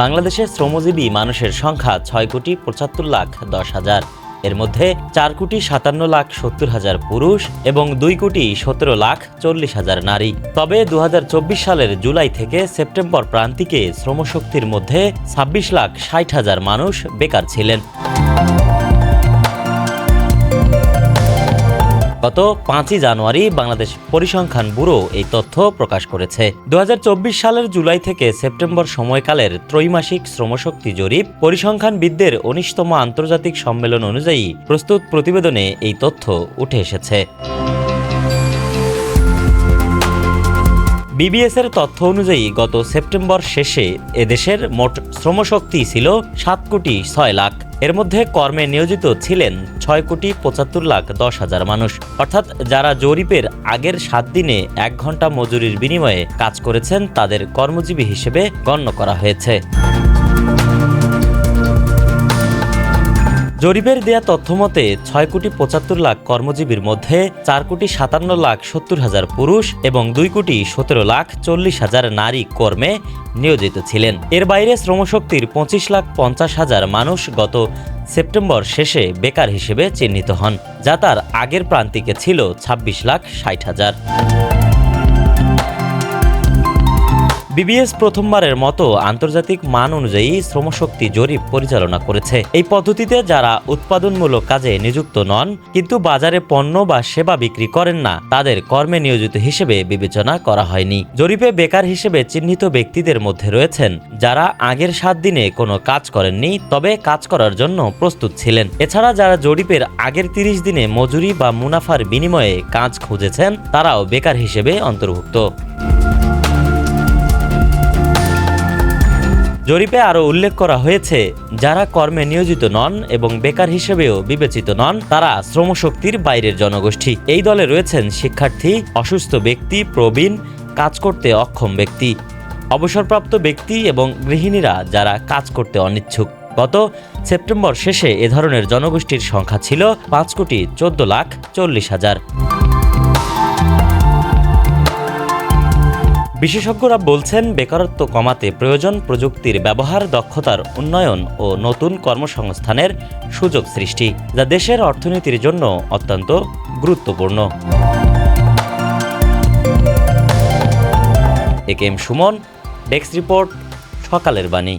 বাংলাদেশের শ্রমজীবী মানুষের সংখ্যা ছয় কোটি পঁচাত্তর লাখ দশ হাজার। এর মধ্যে চার কোটি সাতান্ন লাখ সত্তর হাজার পুরুষ এবং দুই কোটি সতেরো লাখ চল্লিশ হাজার নারী। তবে দু হাজার চব্বিশ সালের জুলাই থেকে সেপ্টেম্বর প্রান্তিকে শ্রমশক্তির মধ্যে ছাব্বিশ লাখ ষাট হাজার মানুষ বেকার ছিলেন। গত পাঁচই জানুয়ারি বাংলাদেশ পরিসংখ্যান ব্যুরো এই তথ্য প্রকাশ করেছে। দু হাজার চব্বিশ সালের জুলাই থেকে সেপ্টেম্বর সময়কালের ত্রৈমাসিক শ্রমশক্তি জরিপ পরিসংখ্যানবিদদের উনিশতম আন্তর্জাতিক সম্মেলন অনুযায়ী প্রস্তুত প্রতিবেদনে এই তথ্য উঠে এসেছে। বিবিএস এর তথ্য অনুযায়ী গত সেপ্টেম্বর শেষে এদেশের মোট শ্রমশক্তি ছিল সাত কোটি ছয় লাখ। এর মধ্যে কর্মে নিয়োজিত ছিলেন ছয় কোটি পঁচাত্তর লাখ দশ হাজার মানুষ। অর্থাৎ যারা জরিপের আগের সাত দিনে এক ঘণ্টা মজুরির বিনিময়ে কাজ করেছেন, তাদের কর্মজীবী হিসেবে গণ্য করা হয়েছে। জরিপের দেয়া তথ্য মতে, ছয় কোটি পঁচাত্তর লাখ কর্মজীবীর মধ্যে চার কোটি সাতান্ন লাখ সত্তর হাজার পুরুষ এবং দুই কোটি সতেরো লাখ চল্লিশ হাজার নারী কর্মে নিয়োজিত ছিলেন। এর বাইরে শ্রমশক্তির পঁচিশ লাখ পঞ্চাশ হাজার মানুষ গত সেপ্টেম্বর শেষে বেকার হিসেবে চিহ্নিত হন, যা তার আগের প্রান্তিকে ছিল ছাব্বিশ লাখ ষাট হাজার। বিবিএস প্রথমবারের মতো আন্তর্জাতিক মান অনুযায়ী শ্রমশক্তি জরিপ পরিচালনা করেছে। এই পদ্ধতিতে যারা উৎপাদনমূলক কাজে নিযুক্ত নন, কিন্তু বাজারে পণ্য বা সেবা বিক্রি করেন না, তাদের কর্মে নিয়োজিত হিসেবে বিবেচনা করা হয়নি। জরিপে বেকার হিসেবে চিহ্নিত ব্যক্তিদের মধ্যে রয়েছেন যারা আগের সাত দিনে কোনো কাজ করেননি, তবে কাজ করার জন্য প্রস্তুত ছিলেন। এছাড়া যারা জরিপের আগের তিরিশ দিনে মজুরি বা মুনাফার বিনিময়ে কাজ খুঁজেছেন, তারাও বেকার হিসেবে অন্তর্ভুক্ত। জরিপে আরও উল্লেখ করা হয়েছে, যারা কর্মে নিয়োজিত নন এবং বেকার হিসেবেও বিবেচিত নন, তারা শ্রমশক্তির বাইরের জনগোষ্ঠী। এই দলে রয়েছেন শিক্ষার্থী, অসুস্থ ব্যক্তি, প্রবীণ, কাজ করতে অক্ষম ব্যক্তি, অবসরপ্রাপ্ত ব্যক্তি এবং গৃহিণীরা যারা কাজ করতে অনিচ্ছুক। গত সেপ্টেম্বর শেষে এ ধরনের জনগোষ্ঠীর সংখ্যা ছিল পাঁচ কোটি চোদ্দ লাখ চল্লিশ হাজার। বিশেষজ্ঞরা বলছেন, বেকারত্ব কমাতে প্রয়োজন প্রযুক্তির ব্যবহার, দক্ষতার উন্নয়ন ও নতুন কর্মসংস্থানের সুযোগ সৃষ্টি, যা দেশের অর্থনীতির জন্য অত্যন্ত গুরুত্বপূর্ণ। A K M Suman, desk report, সকালের বাণী।